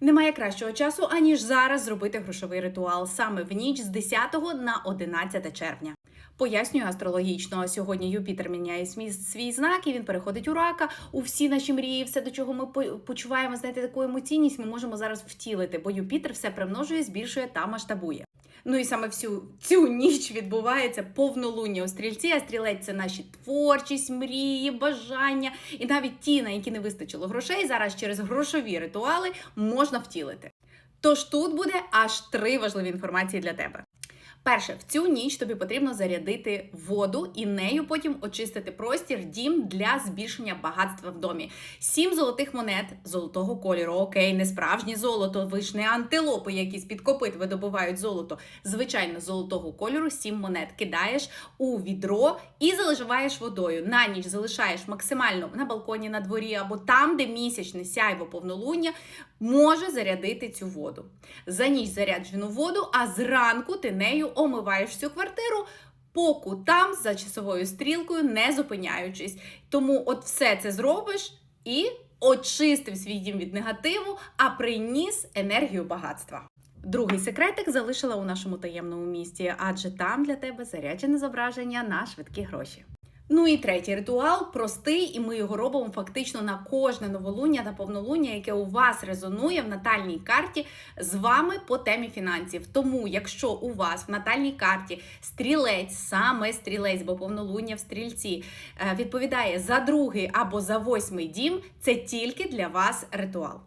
Немає кращого часу, аніж зараз зробити грошовий ритуал саме в ніч з 10 на 11 червня. Пояснюю астрологічно. Сьогодні Юпітер міняє свій, знак і він переходить у рака. У всі наші мрії, все до чого ми почуваємо, знаєте, таку емоційність, ми можемо зараз втілити, бо Юпітер все примножує, збільшує та масштабує. Ну і саме всю цю ніч відбувається повнолуння у стрільці, а стрілець це наші творчість, мрії, бажання, і навіть ті, на які не вистачило грошей, зараз через грошові ритуали можна втілити. Тож тут буде аж три важливі інформації для тебе. Перше, в цю ніч тобі потрібно зарядити воду і нею потім очистити простір, дім для збільшення багатства в домі. Сім золотих монет золотого кольору. Окей, не справжнє золото, ви ж не антилопи, які з-під копит видобувають золото. Звичайно, золотого кольору сім монет кидаєш у відро і заливаєш водою. На ніч залишаєш максимально на балконі, на дворі або там, де місячне сяйво повнолуння може зарядити цю воду. За ніч заряджену воду, а зранку ти нею омиваєш всю квартиру. По кутам за часовою стрілкою, не зупиняючись. Тому от все це зробиш і очистив свій дім від негативу, а приніс енергію багатства. Другий секретик залишила у нашому таємному місті, адже там для тебе заряджене зображення на швидкі гроші. Ну і третій ритуал простий, і ми його робимо фактично на кожне новолуння та повнолуння, яке у вас резонує в натальній карті з вами по темі фінансів. Тому, якщо у вас в натальній карті стрілець, саме стрілець, бо повнолуння в стрільці е, відповідає за другий або за восьмий дім, це тільки для вас ритуал.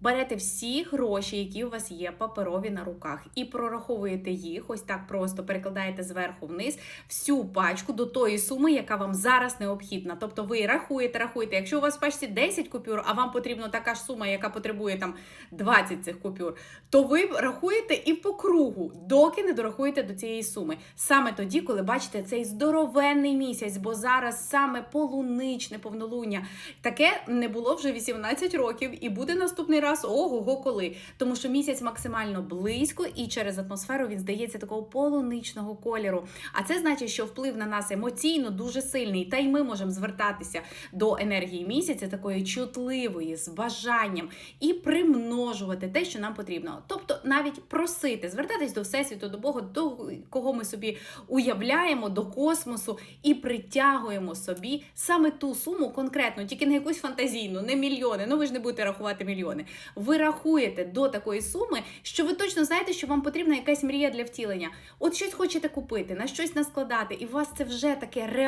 Берете всі гроші, які у вас є, паперові на руках, і прораховуєте їх, ось так просто перекладаєте зверху вниз всю пачку до тої суми, яка вам зараз необхідна. Тобто ви рахуєте, рахуєте. Якщо у вас в пачці 10 купюр, а вам потрібна така ж сума, яка потребує там 20 цих купюр, то ви рахуєте і по кругу, доки не дорахуєте до цієї суми. Саме тоді, коли бачите цей здоровенний місяць, бо зараз саме полуничне повнолуння. Таке не було вже 18 років, і буде наступний раз ого-го коли. Тому що місяць максимально близько, і через атмосферу він здається такого полуничного кольору. А це значить, що вплив на нас емоційно дуже сильний. Та й ми можемо звертатися до енергії місяця, такої чутливої, з бажанням, і примножувати те, що нам потрібно. Тобто навіть просити, звертатись до Всесвіту, до Бога, до кого ми собі уявляємо, до космосу і притягуємо собі саме ту суму конкретно, тільки не якусь фантазійну, не мільйони. Ну ви ж не будете рахувати мільйони. Ви рахуєте до такої суми, що ви точно знаєте, що вам потрібна якась мрія для втілення. От щось хочете купити, на щось наскладати, і у вас це вже таке реальне.